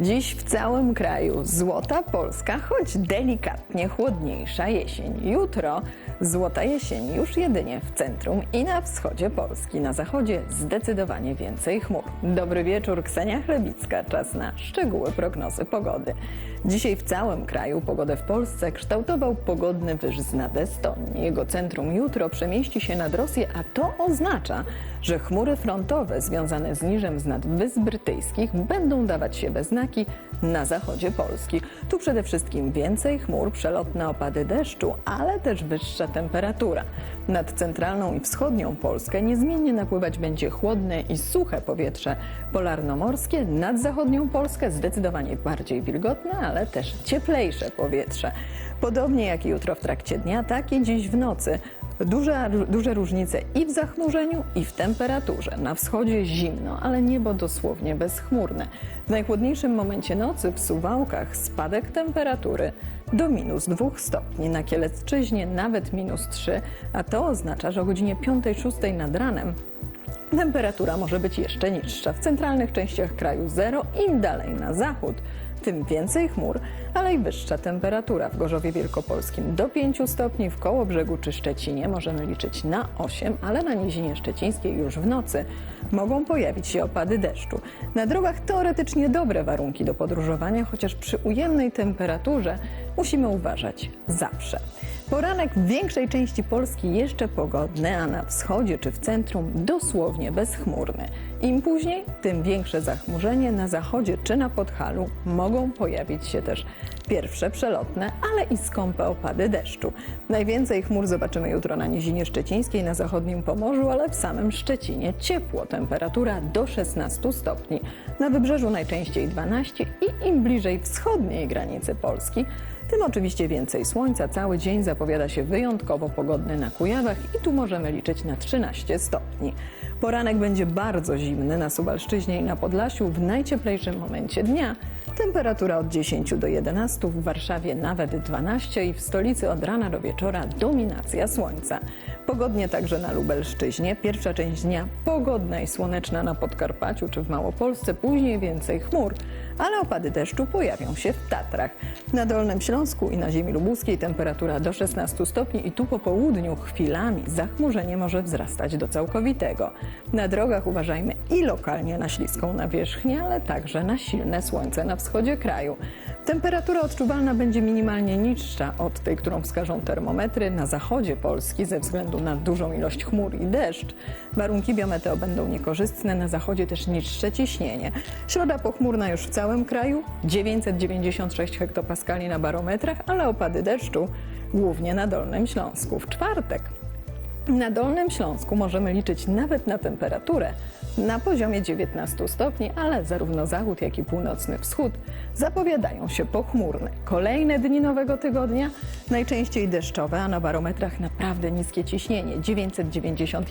Dziś w całym kraju złota Polska, choć delikatnie chłodniejsza jesień. Jutro złota jesień już jedynie w centrum i na wschodzie Polski. Na zachodzie zdecydowanie więcej chmur. Dobry wieczór, Ksenia Chlebicka. Czas na szczegóły prognozy pogody. Dzisiaj w całym kraju pogodę w Polsce kształtował pogodny wyż z nad Estonii. Jego centrum jutro przemieści się nad Rosję, a to oznacza, że chmury frontowe związane z niżem z nad Wysp Brytyjskich będą dawać się we znaki na zachodzie Polski. Tu przede wszystkim więcej chmur, przelotne opady deszczu, ale też wyższa temperatura. Nad centralną i wschodnią Polskę niezmiennie napływać będzie chłodne i suche powietrze polarnomorskie, nad zachodnią Polskę zdecydowanie bardziej wilgotne, ale też cieplejsze powietrze. Podobnie jak i jutro w trakcie dnia, tak i dziś w nocy. Duże, duże różnice i w zachmurzeniu, i w temperaturze. Na wschodzie zimno, ale niebo dosłownie bezchmurne. W najchłodniejszym momencie nocy w Suwałkach spadek temperatury do minus 2 stopni. Na Kielecczyźnie nawet minus 3, a to oznacza, że o godzinie 5-6 nad ranem Temperatura może być jeszcze niższa. W centralnych częściach kraju zero, im dalej na zachód, tym więcej chmur, ale i wyższa temperatura. W Gorzowie Wielkopolskim do 5 stopni, w Kołobrzegu czy Szczecinie możemy liczyć na 8, ale na Nizinie Szczecińskiej już w nocy mogą pojawić się opady deszczu. Na drogach teoretycznie dobre warunki do podróżowania, chociaż przy ujemnej temperaturze musimy uważać zawsze. Poranek w większej części Polski jeszcze pogodny, a na wschodzie czy w centrum dosłownie bezchmurny. Im później, tym większe zachmurzenie na zachodzie czy na Podhalu mogą pojawić się też pierwsze przelotne, ale i skąpe opady deszczu. Najwięcej chmur zobaczymy jutro na Nizinie Szczecińskiej, na zachodnim Pomorzu, ale w samym Szczecinie ciepło, temperatura do 16 stopni. Na wybrzeżu najczęściej 12 i im bliżej wschodniej granicy Polski, tym oczywiście więcej słońca. Cały dzień zapowiada się wyjątkowo pogodny na Kujawach i tu możemy liczyć na 13 stopni. Poranek będzie bardzo zimny na Suwalszczyźnie i na Podlasiu. W najcieplejszym momencie dnia temperatura od 10 do 11, w Warszawie nawet 12 i w stolicy od rana do wieczora dominacja słońca. Pogodnie także na Lubelszczyźnie. Pierwsza część dnia pogodna i słoneczna na Podkarpaciu czy w Małopolsce, później więcej chmur, ale opady deszczu pojawią się w Tatrach. Na Dolnym Śląsku i na ziemi lubuskiej temperatura do 16 stopni i tu po południu chwilami zachmurzenie może wzrastać do całkowitego. Na drogach uważajmy i lokalnie na śliską nawierzchnię, ale także na silne słońce na wschodzie kraju. Temperatura odczuwalna będzie minimalnie niższa od tej, którą wskażą termometry na zachodzie Polski ze względu na dużą ilość chmur i deszcz. Warunki biometeo będą niekorzystne, na zachodzie też niższe ciśnienie. Środa pochmurna już w całym kraju, 996 hektopaskali na barometrach, ale opady deszczu głównie na Dolnym Śląsku. W czwartek na Dolnym Śląsku możemy liczyć nawet na temperaturę na poziomie 19 stopni, ale zarówno zachód, jak i północny wschód zapowiadają się pochmurne. Kolejne dni nowego tygodnia najczęściej deszczowe, a na barometrach naprawdę niskie ciśnienie 991